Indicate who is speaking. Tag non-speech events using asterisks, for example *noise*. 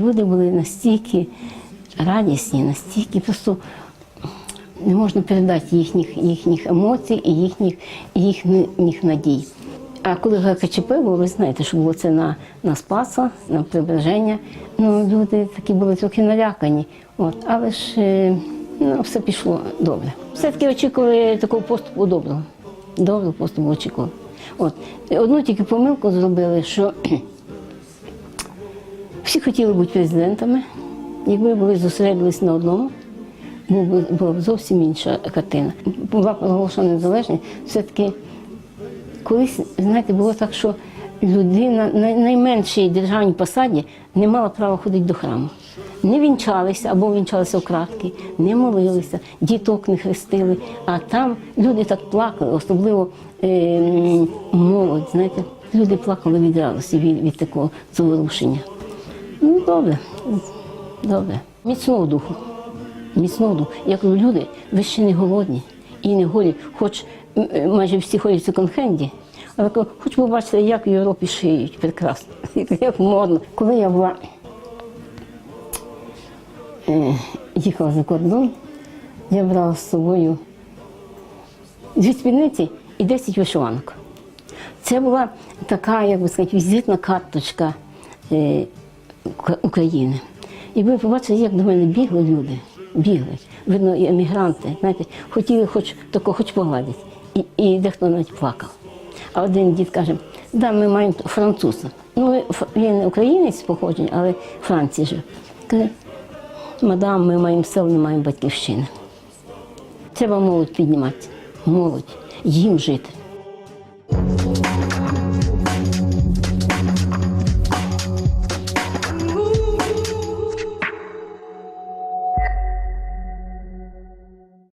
Speaker 1: Люди були настільки радісні, настільки просто не можна передати їхніх, їхніх емоцій і їхніх, їхніх надій. А коли ГКЧП було, ви знаєте, що було це на, на Спаса, на Преображення, ну, люди такі були трохи налякані. От, але ж е, ну, все пішло добре. Все-таки очікували такого поступу доброго. Доброго поступу очікували. От. Одну тільки помилку зробили, що всі хотіли бути президентами. Якби були зосередились на одному, була б, зовсім інша картина. Була проголошена незалежність, все-таки колись, знаєте, було так, що людина на найменшій державній посаді не мала права ходити до храму. Не вінчалися або вінчалися вкратки, не молилися, діток не хрестили. А там люди так плакали, особливо е, молодь, знаєте, люди плакали від радості, від, від такого заворушення. Ну, добре, добре. Міцного духу. Міцного духу. Я кажу, люди, ви ще не голодні і не голі, хоч е, майже всі ходять в секонд-хенді, але хоч побачити, як в Європі шиють прекрасно, *laughs* як модно. Коли я була е, їхала за кордон, я брала з собою дві спідниці і 10 вишиванок. Це була така, як би сказати, візитна карточка е, України. І ви побачили, як до мене бігли люди, бігли. Видно, і емігранти, знаєте, хотіли хоч тако, хоч погладити. І, і дехто навіть плакав. А один дід каже, да, ми маємо француза. Ну, він українець походження, але Франції жив. Каже, мадам, ми маємо сел, не маємо батьківщини. Треба молодь піднімати, молодь, їм жити.